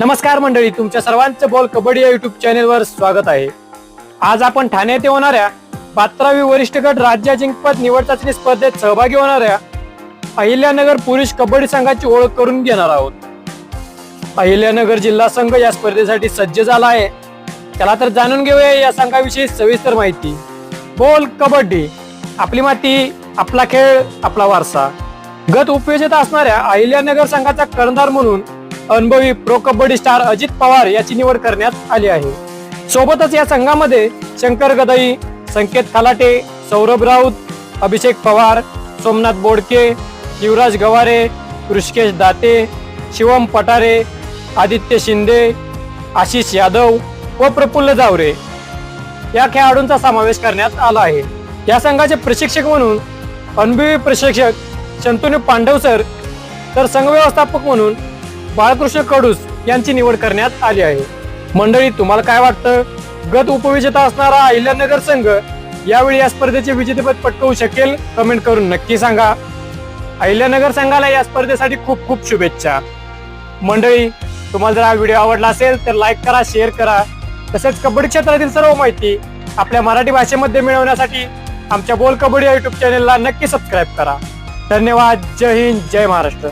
नमस्कार मंडळी तुमच्या सर्वांचं बॉल कबड्डी या युट्यूब चॅनेलवर स्वागत आहे. आज आपण ठाण्यात येथे होणाऱ्या पात्रावी वरिष्ठ गट राज्य अजिंक्यपद निवड चाचणी स्पर्धेत सहभागी होणाऱ्या अहिल्यानगर पुरुष कबड्डी संघाची ओळख करून घेणार आहोत. अहिल्यानगर जिल्हा संघ या स्पर्धेसाठी सज्ज झाला आहे. चला तर जाणून घेऊया या संघाविषयी सविस्तर माहिती. बोल कबड्डी आपली माती आपला खेळ आपला वारसा. गत उपयोजित असणाऱ्या अहिल्यानगर संघाचा कर्णधार म्हणून अनुभवी प्रो कबड्डी स्टार अजित पवार याची निवड करण्यात आली आहे. सोबतच या संघामध्ये शंकर गदई संकेत खलाटे सौरभ राऊत अभिषेक पवार सोमनाथ बोडके युवराज गवारे ऋषिकेश दाते शिवम पटारे आदित्य शिंदे आशिष यादव व प्रफुल्ल जावरे या खेळाडूंचा समावेश करण्यात आला आहे. या संघाचे प्रशिक्षक म्हणून अनुभवी प्रशिक्षक शंतनू पांडव सर तर संघ व्यवस्थापक म्हणून बाळकृष्ण कडूस यांची निवड करण्यात आली आहे. मंडळी तुम्हाला काय वाटतं? गत उपविजेता असणारा अहिल्यानगर संघ यावेळी या स्पर्धेचे विजेतेपद पटकवू शकेल? कमेंट करून नक्की सांगा. अहिल्यानगर संघाला या स्पर्धेसाठी खूप खूप शुभेच्छा. मंडळी तुम्हाला जर हा व्हिडिओ आवडला असेल तर लाईक करा शेअर करा. तसेच कबड्डी क्षेत्रातील सर्व माहिती आपल्या मराठी भाषेमध्ये मिळवण्यासाठी आमच्या बोल कबड्डी या युट्यूब चॅनेलला नक्की सबस्क्राईब करा. धन्यवाद. जय हिंद. जय महाराष्ट्र.